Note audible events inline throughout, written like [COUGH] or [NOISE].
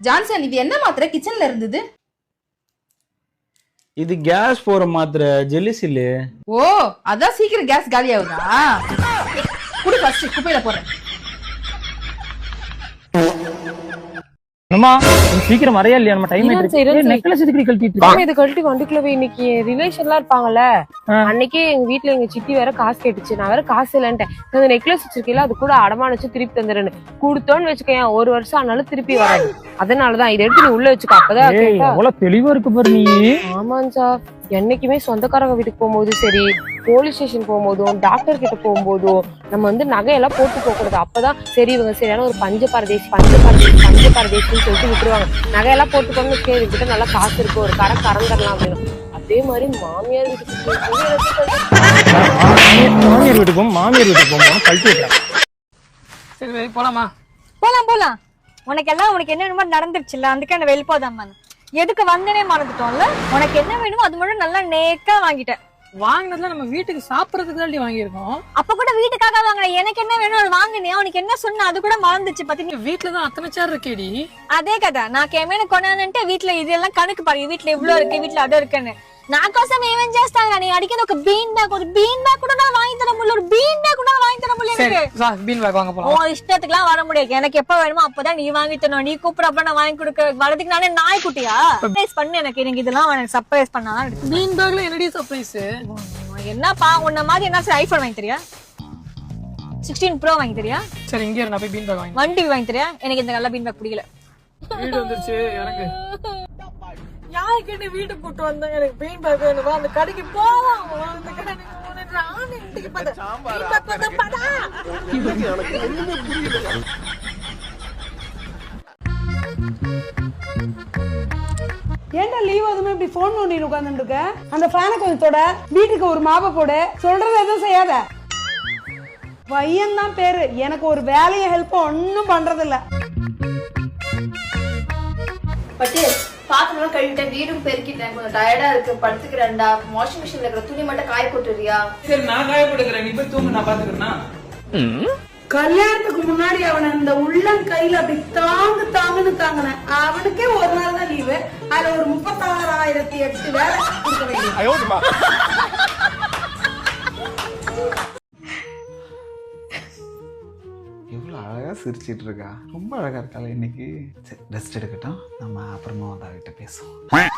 Johnson இது என்ன மாத்திரை? கிச்சன்ல இருந்தது. இது கேஸ் போற மாத்திரை ஜெல்லிசில்லு ஓ அதான் சீக்கிரம் கேஸ் காலி ஆகுதா குடு ஃபர்ஸ்ட் குப்பையில போடுறேன். அம்மா சீக்கிரம் வரையா இல்லையா? நம்ம டைம் இருந்துச்சு, இருந்துச்சு. நெக்லஸ் எதுக்கு கழட்டிட்டு ஆமா, இதை கழட்டி வண்டிக்குள்ள போய் இன்னைக்கு ரிலேஷன்லாம் இருப்பாங்கல்ல. அன்னைக்கு எங்க வீட்ல எங்க சித்தி வேற காசு கேட்டுச்சு. நான் வேற காசு இல்லன்ட்டேன். அந்த நெக்லஸ் வச்சிருக்கீல அது கூட அடமான வச்சு திருப்பி தந்துடுறேன்னு. கொடுத்தோன்னு வச்சுக்கேன் ஒரு வருஷம் ஆனாலும் திருப்பி வராது. அதனாலதான் இதை எடுத்து நீ உள்ள வச்சுக்கோ அப்பதான் எவ்வளவு தெளிவா இருக்கு பாரு நீ. சார். என்னைக்குமே சொந்தக்காரங்க வீட்டுக்கு போகும்போது சரி போலீஸ் ஸ்டேஷன் போகும்போதும் டாக்டர் கிட்ட போகும்போதும் நம்ம வந்து நகையெல்லாம் போட்டு போக கூடாது. அப்பதான் சரி இவங்க சரியான ஒரு பஞ்ச பரதேசி பஞ்ச பரதேசி பஞ்ச பரதேசின்னு சொல்லிட்டு விட்டுருவாங்க. நகையெல்லாம் போட்டு போகணும்னு சரி கிட்ட நல்லா காசு இருக்கு ஒரு கரை கறந்துடலாம் அப்படின்னு. அதே மாதிரி மாமியார் வீட்டுக்கு மாமியார் வீட்டுக்கு போகும் மாமியார் வீட்டுக்கு போகும் கழட்டி சரி போலாமா? போலாம் போலாம். உனக்கு எல்லாம் உனக்கு என்ன வேணுமோ நடந்துருச்சுல்ல? அதுக்கு என்ன வெளிப்போதாம எதுக்கு வந்தனே மறந்துட்டோம்ல? உனக்கு என்ன வேணுமோ அது மட்டும் நல்லா நேக்கா வாங்கிட்டேன். வாங்கினதுல நம்ம வீட்டுக்கு சாப்பிடறதுக்கு தான் வாங்கியிருக்கோம். அப்ப கூட வீட்டுக்காக வாங்கின எனக்கு என்ன வேணும் அது வாங்கினே உனக்கு என்ன சொன்ன? அது கூட மறந்துச்சு. பாத்தீங்க வீட்டுலதான் அத்தனை சேர் இருக்கேடி. அதே கதை. நான் கேமேனு கொண்டாந்துட்டு வீட்டுல இதெல்லாம் கணக்கு பாருங்க வீட்டுல இவ்வளவு இருக்கு? வீட்டுல அது இருக்குன்னு. నా కోసం ఏమేం చేస్తాను కానీ అడిగేది ఒక బీన్ బ్యాగ్ ఒక బీన్ బ్యాగ్ కూడా நான் வாங்கி தர முடியல ஒரு பீன் பேக் கூட நான் வாங்கி தர முடியல சரி எனக்கு வா, பீன் பேக் வாங்க போலாம் உன் இஷ்டத்துக்குலாம் வர முடியாது எனக்கு எப்ப வேணுமோ அப்பதான் நீ வாங்கி தரணும் நீ கூப்பிடுறப்ப நான் வாங்கி கொடுக்க வரதுக்கு நானே நாய் குட்டியா சர்ப்ரைஸ் பண்ணு எனக்கு எனக்கு இதெல்லாம் எனக்கு சர்ப்ரைஸ் பண்ணாதான் எடுத்து பீன் பேக்ல என்னடி சர்ப்ரைஸ் என்னப்பா உன்ன மாதிரி என்ன சார் ஐபோன் வாங்கி தரியா சிக்ஸ்டீன் ப்ரோ வாங்கி தரியா சரி இங்கே இரு, நான் போய் பீன் பேக் வாங்கி ஒன் டிவி வாங்கி தரியா எனக்கு இந்த நல்ல பீன் பேக் பிடிக்கல வீடு வந்துருச்சு எனக்கு யாருக்கு என்ன வீட்டுக்கு கூட்டு வந்தாங்க எனக்கு பெயின் பேக் வேணுமா. அந்த கடைக்கு அந்த பதா ஏன்டா லீவ் அதுமே இப்படி ஃபோன் பண்ணிட்டு உட்காந்துட்டு இருக்க? அந்த ஃபேனை கொஞ்சம் தொட. வீட்டுக்கு ஒரு மாப்பை போடு. சொல்றது எதுவும் செய்யாத. பையன் தான் பேரு. எனக்கு ஒரு வேலையை ஹெல்ப் ஒன்றும் பண்றது இல்ல பட்டு பாத்திரம் கழுவிட்டேன். வீடும் பெருக்கிட்டேன். கொஞ்சம் டயர்டா இருக்கு. படுத்துக்கிறேன்டா. வாஷிங் மிஷின்ல இருக்கிற துணி மட்டும் காய போட்டுறியா சரி நான் காயப்படுக்கிறேன் நீ போய் தூங்கு நான் பாத்துக்கிறேன்னா? கல்யாணத்துக்கு முன்னாடி அவனை இந்த உள்ளம் கையில அப்படி தாங்கு தாங்குன்னு தாங்கினேன். அவனுக்கே ஒரு நாள் தான் லீவு அதுல ஒரு முப்பத்தாறாயிரத்தி எட்டு வேலை சிரிச்சிட்டு இருக்கா ரொம்ப அழகா இருக்காள் இன்னைக்கு? சரி ரெஸ்ட் எடுக்கட்டும். நம்ம அப்புறமா வந்து அவகிட்ட பேசுவோம்.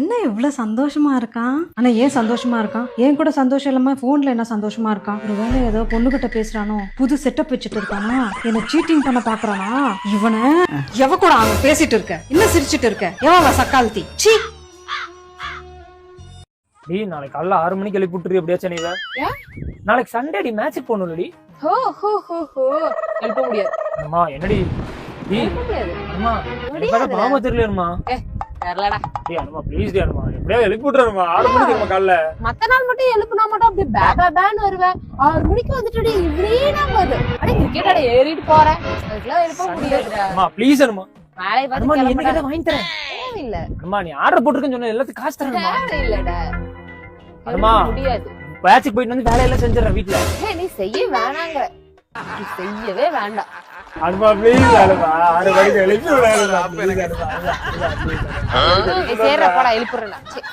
என்ன இவ்வளோ சந்தோஷமா இருக்கான் ஆனா ஏன் சந்தோஷமா இருக்கான் ஏன் கூட சந்தோஷம் இல்லாம ஃபோனில் என்ன சந்தோஷமா இருக்கான் ஒருவேளை ஏதோ பொண்ணுகிட்ட பேசுறானோ? புது செட்டப் வச்சுட்டு இருக்கானா? என்ன சீட்டிங் பண்ண பாக்குறானா? இவனை? எவ கூட அவன் பேசிட்டு இருக்க? என்ன சிரிச்சிட்டு இருக்க? எவன் சக்காலத்தி? சீ டேய் நாளைக்கு காலைல ஆறு மணிக்கு எழுப்பி விட்டுரு எப்படியாச்சும் நீ இவ. நாளைக்கு சண்டே டி மேட்சுக்கு போகணும்லடி ஹோ ஹோ ஹோ ஹோ. எழுப்ப முடியாது. அம்மா என்னடி? முடியாது. அம்மா எனக்கு பாம தெரியலம்மா தெரியலடா டேய் அனுமா ப்ளீஸ் டி எப்படியாவது எழுப்பி விட்டுருமா ஆறு மணிக்கு நம்ம காலைல. மத்த நாள் மட்டும் எழுப்புனா மட்டும் அப்படியே பே பே பேன்னு வருவேன் ஆறு மணிக்கு வந்துட்டு இப்படியே நான் வருது அடே கிரிக்கெட் அட ஏறிட்டு போறேன். அதுக்கெல்லாம் எழுப்ப முடியாதுடா. அம்மா ப்ளீஸ் அனுமா. பார்த்து வாங்கி தரேன். தேவையில்ல. அம்மா நீ ஆர்டர் போட்டிருக்கேன்னு சொன்ன எல்லாத்துக்கும் காசு தேவையில்லடா. அனுமா. எழுப்ப முடியாது. மேட்சுக்கு போயிட்டு வந்து வேலையெல்லாம் செஞ்சிடறேன் வீட்டுல நீ செய்ய வேணாங்கிற. நீ செய்யவே வேண்டாம். அனுமா ப்ளீஸ் அனுமா ஆறு மணிக்கு எழுப்பி விடாதுமா please அனுமா. ஏய், சேர்றா போடா எழுப்புறேன்டா சரி.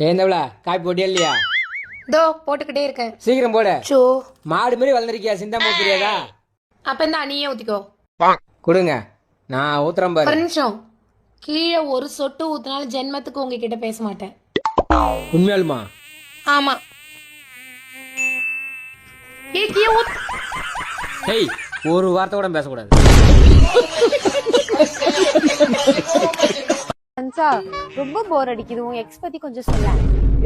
ஏந்தவள காப்பி போட்டியா இல்லையா? இதோ போட்டுக்கிட்டே இருக்கேன். சீக்கிரம் போட. சோ. மாடு மாதிரி வளர்ந்துருக்கியா சிந்தாம தெரியாதா? அப்ப இந்த நீயே ஊத்திக்கோ. கொடுங்க. நான் ஊத்துறேன் ஒரு பாரு நிமிஷம். கீழே ஒரு சொட்டு ஊத்தினாலும் ஜென்மத்துக்கு உங்ககிட்ட பேச மாட்டேன். உண்மையாலுமா? ஆமா. கீழே ஒரு வார்த்தை கூட பேசக்கூடாது. [LAUGHS] அன்சா ரொம்ப போர் அடிக்குது. உன் எக்ஸ் பத்தி கொஞ்சம் சொல்ல.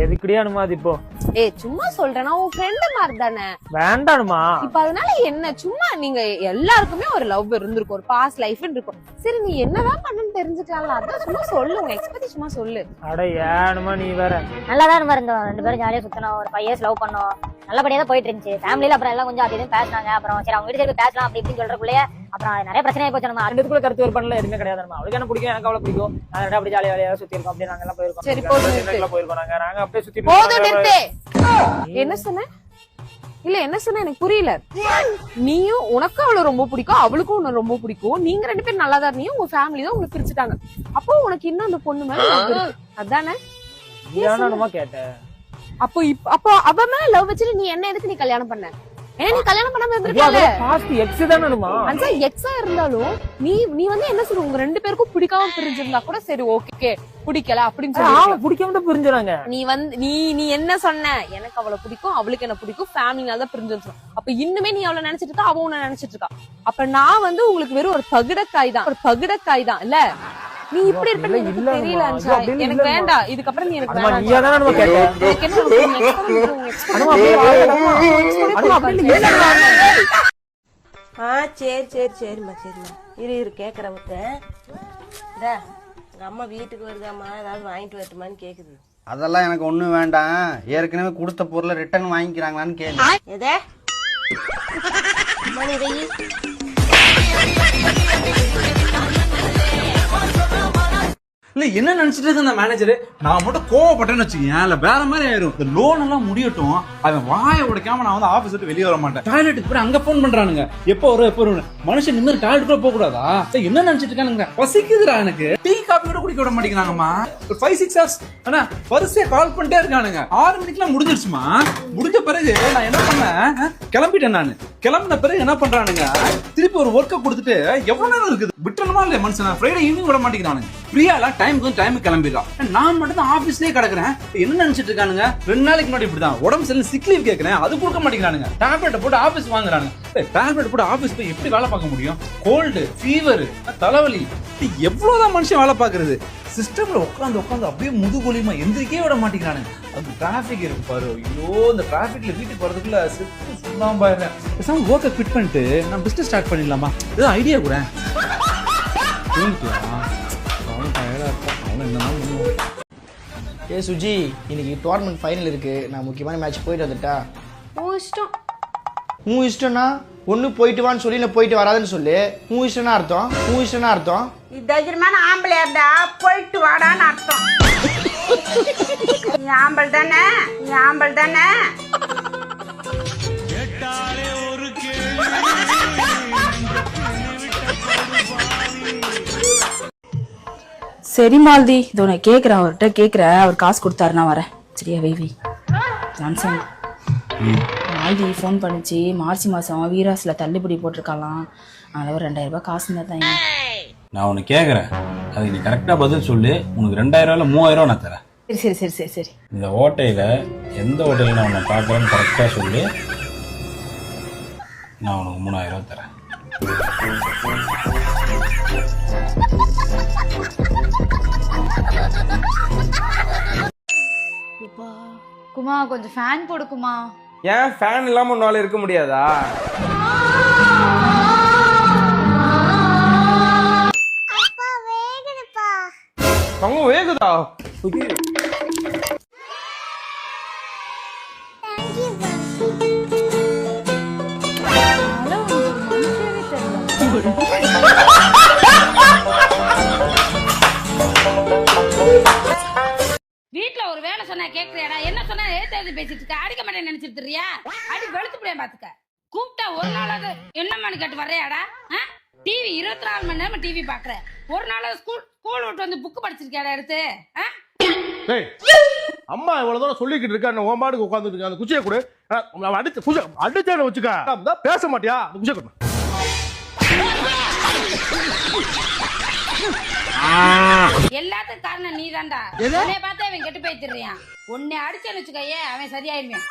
எதுக்குடி அனுமா அது இப்போ? ஏய் சும்மா சொல்றேன்னா உன் ஃப்ரெண்டு மாதிரி தானே வேண்டானுமா? இப்ப அதனால என்ன? சும்மா நீங்க எல்லாருக்குமே ஒரு லவ் இருந்திருக்கும். ஒரு பாஸ்ட் லைஃப் இருக்கும். சரி நீ என்னதான் பண்ணுன்னு தெரிஞ்சுக்கலாம்ல. அதான் சும்மா சொல்லு. உங்க எக்ஸ் பத்தி சும்மா சொல்லு. அட ஏனுமா நீ வேற? நல்லா தான் இருந்தோம் ரெண்டு பேரும் ஜாலியா சுத்தணும். ஒரு ஃபைவ் இயர்ஸ் லவ் பண்ணோம். நல்லபடியா தான் போயிட்டு இருந்துச்சு ஃபேமிலியில அப்புறம் எல்லாம் கொஞ்சம் இதுவும் பேசினாங்க. அப்புறம் சரி அவங்க வீட்டு போய் பேசலாம் அப்படி இப்படின்னு சொல்றதுக்குள்ளே அப்புறம் நிறைய பிரச்சனை போச்சு நம்ம ரெண்டுக்குள்ள கருத்து வேறுபாடுல எதுவுமே கிடையாது நம்ம அவளுக்கு என்ன பிடிக்கும் எனக்கு அவளை பிடிக்கும். நாங்க ரெண்டு அப்படி ஜாலியா ஜாலியா சுத்தி இருக்கோம் அப்படியே நாங்க எல்லாம் போயிருக்கோம். சரி, போயிருக்கோம் நாங்க. நாங்க அப்படியே சுத்தி போதும் இருக்கோம். நிறுத்து. என்ன சொன்ன? இல்ல என்ன சொன்ன? எனக்கு புரியல. நீயும் உனக்கும் அவளை ரொம்ப பிடிக்கும் அவளுக்கும் உன்னை ரொம்ப பிடிக்கும். நீங்க ரெண்டு பேரும் நல்லா தான் இருந்தீங்க உங்க ஃபேமிலி தான் உங்களை பிரிச்சுட்டாங்க. அப்போ உனக்கு இன்னும் அந்த பொண்ணு மேல. அதானே? கேட்டேன். அப்போ அப்போ அவ மேல லவ் வச்சுட்டு நீ என்ன எதுக்கு நீ கல்யாணம் பண்ண? ஏன் நீ கல்யாணம் பண்ணாம இருந்திருக்கல பாஸ்ட் எக்ஸ் தானேமா அஞ்சா எக்ஸா இருந்தாலும் நீ நீ வந்து என்ன சொல்ற? உங்க ரெண்டு பேருக்கும் பிடிக்காம பிரிஞ்சிருந்தா கூட சரி ஓகே பிடிக்கல அப்படின்னு சொல்லி ஆமா பிடிக்காம தான் பிரிஞ்சுறாங்க. நீ வந்து நீ நீ என்ன சொன்ன? எனக்கு அவளை பிடிக்கும் அவளுக்கு என்ன பிடிக்கும் ஃபேமிலினால தான் பிரிஞ்சு அப்ப இன்னுமே நீ அவளை நினைச்சிட்டு இருக்கா? அவ உன்னை நினைச்சிட்டு இருக்கா? அப்ப நான் வந்து உங்களுக்கு வெறும் ஒரு பகுடக்காய் தான் ஒரு பகுடக்காய் தான் இல்ல? நீ இப்படி இருப்பேன்னு எனக்கு தெரியல அஞ்சா. எனக்கு. வேண்டாம். இதுக்கப்புறம் நீ எனக்கு அனுமா வேண்டாம். நீயா தானே நம்ம கேட்ட? எனக்கு என்ன அப்படியே அனுமா ஆ சரி சரி சரிம்மா சரிம்மா. இரு இரு கேட்குறேன் ஒருத்தன் எங்கள் அம்மா வீட்டுக்கு வருதாம்மா? ஏதாவது வாங்கிட்டு வரட்டுமான்னு கேட்குது அதெல்லாம் எனக்கு ஒன்றும் வேண்டாம். ஏற்கனவே கொடுத்த பொருளை ரிட்டர்ன் வாங்கிக்கிறாங்களான்னு கேளு. எதே? அம்மா நீ இல்ல என்ன நினைச்சிட்டு இருக்க அந்த மேனேஜர் நான் மட்டும் கோவப்பட்டேன்னு வச்சுக்கேன் இல்ல வேற மாதிரி ஆயிரும். இந்த லோன் எல்லாம் முடியட்டும். அவன் வாயை உடைக்காம நான் வந்து ஆபீஸ் விட்டு வெளியே வர மாட்டேன். டாய்லெட்டுக்கு போய் அங்க போன் பண்றானுங்க. எப்போ வரும் எப்போ வரும் மனுஷன் நிம்மதி டாய்லெட் கூட போக கூடாதா என்ன நினைச்சிட்டு இருக்கானுங்க? பசிக்குதுடா எனக்கு. டீ காபி கூட குடிக்க விட மாட்டேங்கிறாங்கம்மா. ஒரு ஃபைவ் சிக்ஸ் ஹவர்ஸ் ஆனா வரிசையா கால் பண்ணிட்டே இருக்கானுங்க. ஆறு மணிக்கெல்லாம் முடிஞ்சிருச்சுமா முடிஞ்ச பிறகு நான் என்ன பண்ணேன்? கிளம்பிட்டேன் நான். கிளம்பின பிறகு என்ன பண்றானுங்க? திருப்பி ஒரு ஒர்க்கை கொடுத்துட்டு எவ்வளவு நேரம் இருக்குது? விட்டுறணுமா இல்லையா மனுஷன்? ஃப்ரைடே ஈவினிங் விட மாட்டேங்கிறானுங்க. ஃப்ரீயா எல்லாம் டைமுக்கு டைம் கிளம்பிடலாம் நான் மட்டும் தான் ஆபீஸ்லயே கிடக்குறேன். என்ன நினைச்சிட்டு இருக்கானுங்க? ரெண்டு நாளைக்கு முன்னாடி இப்படிதான். உடம்பு சரி சிக் லீவ் கேட்கறேன் அது கொடுக்க மாட்டேங்கிறானுங்க. டேப்லெட் போட்டு ஆபீஸ் வாங்குறானுங்க. டேப்லெட் போட்டு ஆபீஸ் போய் எப்படி வேலை பார்க்க முடியும்? கோல்டு ஃபீவர் தலைவலி. இது எவ்வளவுதான் மனுஷன் வேலை பார்க்குறது? சிஸ்டம்ல உட்காந்து உட்காந்து அப்படியே முதுகொலிமா எந்திரிக்கே விட மாட்டேங்கிறானுங்க. அந்த டிராஃபிக் இருக்கு பாரு. ஐயோ இந்த டிராஃபிக்ல வீட்டுக்கு வரதுக்குள்ள செத்து சுண்ணாம்பு பாருங்க பேசாம ஒர்க்கை குவிட் பண்ணிட்டு நான் பிஸ்னஸ் ஸ்டார்ட் பண்ணிடலாமா? ஏதோ ஐடியா கூட அவனும் பண்ணுவான் ஏ சுஜி இன்னைக்கு டோர்னமெண்ட் ஃபைனல் இருக்கு. நான் முக்கியமான மேட்ச் போயிட்டு வந்துட்டா. உன் இஷ்டம். உன் இஷ்டம்னா ஒன்று போயிட்டு வான்னு சொல்லி நான் போயிட்டு வராதுன்னு சொல்லு. உன் இஷ்டம்னா அர்த்தம். உன் இஷ்டம்னா அர்த்தம். இது தைரியமான ஆம்பளையா இருந்தா போயிட்டு வாடான்னு அர்த்தம். நீ ஆம்பல் தானே? நீ ஆம்பல் தானே? சரி மால்தி. இதோ நான் கேட்குறேன் அவர்கிட்ட கேட்குறேன் அவர் காசு கொடுத்தாரு நான் வரேன். சரியா வைவி ஜான்சன் மால்தி ஃபோன் பண்ணிச்சு. மார்ச் மாதம் வீராஸில் தள்ளுபடி போட்டிருக்காலாம் அதனால் ஒரு ரெண்டாயிரம் ரூபாய் காசு இருந்தால் தான் நான் உனக்கு கேட்குறேன் அதுக்கு நீ கரெக்டாக பதில் சொல்லு. உனக்கு ரெண்டாயிரம் இல்லை மூவாயிரம் ரூபா நான் தரேன். சரி சரி சரி சரி சரி. இந்த ஓட்டையில் எந்த ஹோட்டலில் நான் உன்னை பார்க்குறேன்னு கரெக்டாக சொல்லு. நான் உனக்கு மூணாயிரம் ரூபா தரேன். குமா கொஞ்சம் ஃபேன் போடுக்குமா ஏன் ஃபேன் இல்லாம உன்னால இருக்க முடியாதா? அவங்க வேகுதா? நினைச்சிட்டு இருக்கியா அடி வெளுத்து போய் பாத்துக்க. கூப்பிட்டா ஒரு நாளாவது என்னம்மான்னு கேட்டு வர்றியாடா? டிவி இருபத்தி நாலு மணி நேரம் டிவி பாக்குற. ஒரு நாளாவது ஸ்கூல் ஸ்கூல் விட்டு வந்து புக் படிச்சிருக்கியாடா எடுத்து? அம்மா இவ்வளவு தூரம் சொல்லிக்கிட்டு இருக்கா உன் பாட்டுக்கு உட்காந்துட்டு இருக்கேன் அந்த குச்சியை கொடு. அடிச்சு குச்சை அடிச்சேன்னு வச்சுக்க? பேச மாட்டியா? அந்த குச்சியை கொடு. எல்லாத்துக்கும் காரணம் நீ தான்டா உன்னை பார்த்தா அவன் கெட்டு போய் திரியான் உன்னை அடிச்சேன்னு வச்சுக்கயே அவன் சரியாயிருவான்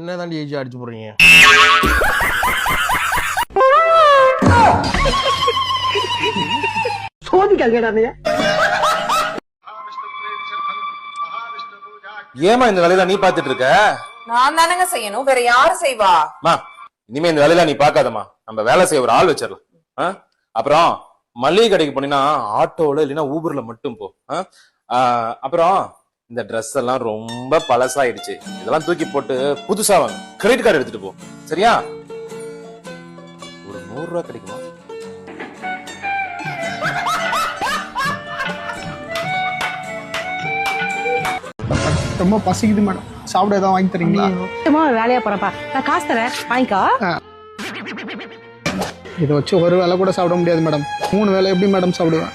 என்ன தாண்டி ஏஜ் அடிச்சு போடுறீங்க? ஏமா இந்த வேலையில நீ பாத்துட்டு இருக்க? நான் தானங்க செய்யணும். வேற யாரு செய்வா? மா இனிமே இந்த வேலையில நீ பாக்காதம்மா நம்ம வேலை செய்ய ஒரு ஆள் வச்சிடலாம்? அப்புறம் மளிகை கடைக்கு போனீங்கன்னா ஆட்டோல இல்லைன்னா ஊபர்ல மட்டும் போ. அப்புறம் இந்த Dress எல்லாம் ரொம்ப பழசாயிடுச்சு. இதெல்லாம் தூக்கி போட்டு புதுசா வாங்க. கிரெடிட் கார்டு எடுத்துட்டு போ. சரியா? ஒரு நூறு ரூபாய் கிடைக்குமா? ரொம்ப பசிக்குது மேடம். சாப்பிட ஏதாவது வாங்கி தரீங்களா? சும்மா வேலையா போறப்பா நான் காசு தரேன். வாங்கிக்கோ. இதை வச்சு ஒரு வேளை கூட சாப்பிட முடியாது மேடம். மூணு வேளை எப்படி மேடம் சாப்பிடுவேன்?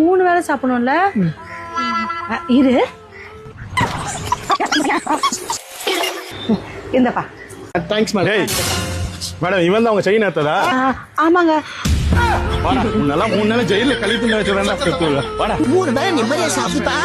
மூணு வேளை சாப்பிடணும்ல? இரு. இந்தப்பா. தேங்க்ஸ் மேடம் மேடம் இவன் தான் அவங்க செயின் அஹ், ஆமாங்க. வாடா முன்னெல்லாம் மூணு நாள் ஜெயில கழித்து வச்சுருந்தா வாடா மூணு வேளை நிம்மதியா சாப்பிட்டா